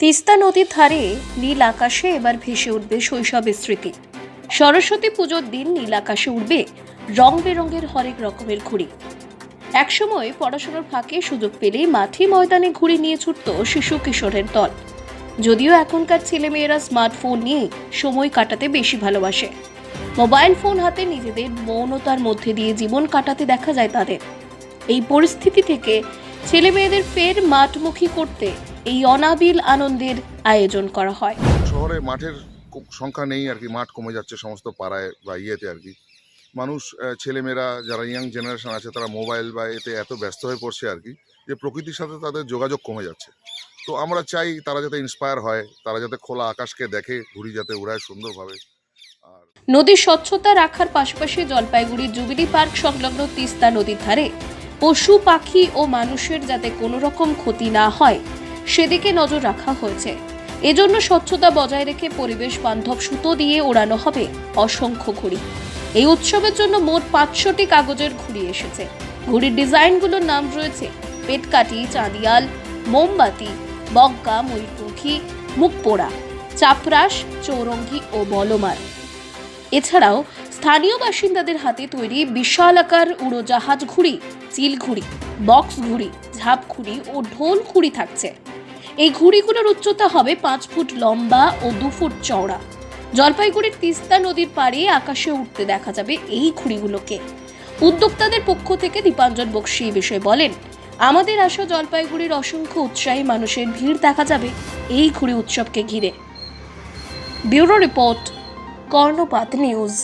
তিস্তা নদীর ধারে নীল আকাশে এবার ভেসে উঠবে শৈশবের স্মৃতি। সরস্বতী পুজোর দিন নীল আকাশে উঠবে রং বেরঙের হরেক রকমের ঘুড়ি। একসময় পড়াশোনার ফাঁকে সুযোগ পেলেই মাঠে ময়দানে ঘুড়ি নিয়ে ছুটত শিশু কিশোরের দল। যদিও এখনকার ছেলেমেয়েরা স্মার্টফোন নিয়ে সময় কাটাতে বেশি ভালোবাসে। মোবাইল ফোন হাতে নিজেদের মৌনতার মধ্যে দিয়ে জীবন কাটাতে দেখা যায় তাদের। এই পরিস্থিতি থেকে ছেলেমেয়েদের ফের মাঠমুখী করতে এই অনাবিল আনন্দের আয়োজন করা হয়। শহরে মাঠের সংখ্যা নেই আর কি মাঠ কমে যাচ্ছে সমস্ত পাড়ায় বা ইয়েতে আর কি। মানুষ ছেলেমেয়েরা যারা ইয়াং জেনারেশন আছে তারা মোবাইল বা এতে এত ব্যস্ত হয়ে পড়ছে আর কি যে প্রকৃতির সাথে তাদের যোগাযোগ কমে যাচ্ছে। তো আমরা চাই তারা যাতে ইন্সপায়ার হয় তারা যাতে খোলা আকাশকে দেখে ঘুড়ি যাতে উড়ায় সুন্দরভাবে। আর নদীর স্বচ্ছতা রাখার পাশাপাশি জলপাইগুড়ির জুবিলি পার্ক সংলগ্ন তিস্তা নদীর ধারে পশু পাখি ও মানুষের যাতে কোনো রকম ক্ষতি না হয় সেদিকে নজর রাখা হয়েছে। এজন্য স্বচ্ছতা বজায় রেখে পরিবেশ বান্ধব সুতো দিয়ে ওড়ানো হবে অসংখ্য ঘুড়ি। এই উৎসবের জন্য মোট পাঁচশোটি কাগজের ঘুড়ি এসেছে। ঘুড়ির ডিজাইনগুলোর নাম রয়েছে পেটকাঠি, চাঁদিয়াল, মোমবাতি বগ্গা ময়ূরপঙ্খী মুখপোড়া চাপরাস চৌরঙ্গি ও বলমার। এছাড়াও স্থানীয় বাসিন্দাদের হাতে তৈরি বিশাল আকার উড়োজাহাজ ঘুড়ি, চিল ঘুড়ি, বক্স ঘুড়ি, ঝাপ ঘুড়ি ও ঢোল ঘুড়ি থাকছে। এই ঘুড়িগুলোর উচ্চতা হবে পাঁচ ফুট লম্বা ও দু ফুট চওড়া। জলপাইগুড়ির তিস্তা নদীর পাড়ে আকাশে উঠতে দেখা যাবে এই ঘুড়িগুলোকে। উদ্যোক্তাদের পক্ষ থেকে দীপাঞ্জন বক্সি এই বিষয়ে বলেন, আমাদের আসা জলপাইগুড়ির অসংখ্য উৎসাহী মানুষের ভিড় দেখা যাবে এই ঘুড়ি উৎসবকে ঘিরে। Bureau report Karnapat news.